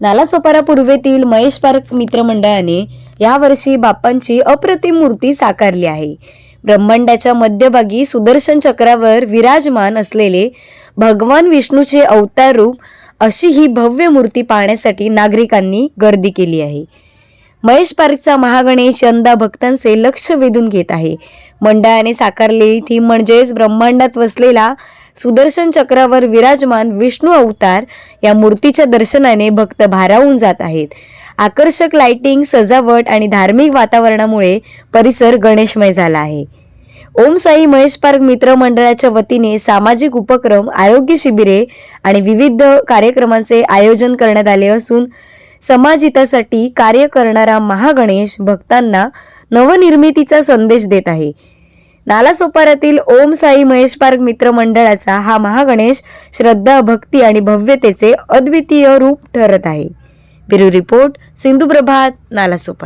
नालासोपारा पूर्वेतील महेश पार्क मित्रमंडळाने यावर्षी बाप्पांची अप्रतिम मूर्ती साकारली आहे. ब्रह्मांडाच्या मध्यभागी सुदर्शन चक्रावर विराजमान असलेले भगवान विष्णूचे अवतार रूप अशी ही भव्य मूर्ती पाहण्यासाठी नागरिकांनी गर्दी केली आहे. महेश पार्कचा महागणेश यंदा भक्तांचे लक्ष वेधून घेत आहे. मंडळाने साकारलेली थीम म्हणजेच ब्रह्मांडात वसलेला सुदर्शन चक्रावर विराजमान विष्णू अवतार या मूर्तीच्या दर्शनाने भक्त भारावून जात आहेत. आकर्षक लाइटिंग सजावट आणि धार्मिक वातावरणामुळे परिसर गणेशमय झाला आहे. ओम साई महेश पार्क मित्र मंडळाच्या वतीने सामाजिक उपक्रम आरोग्य शिबिरे आणि विविध कार्यक्रमांचे आयोजन करण्यात आले असून समाजहितासाठी कार्य करणारा महागणेश भक्तांना नवनिर्मितीचा संदेश देत आहे. नालासोपाऱ्यातील ओम साई महेश पार्क मित्र मंडळाचा हा महागणेश श्रद्धा भक्ती आणि भव्यतेचे अद्वितीय रूप ठरत आहे. Bureau report Sindhuprabhat Nalasopara.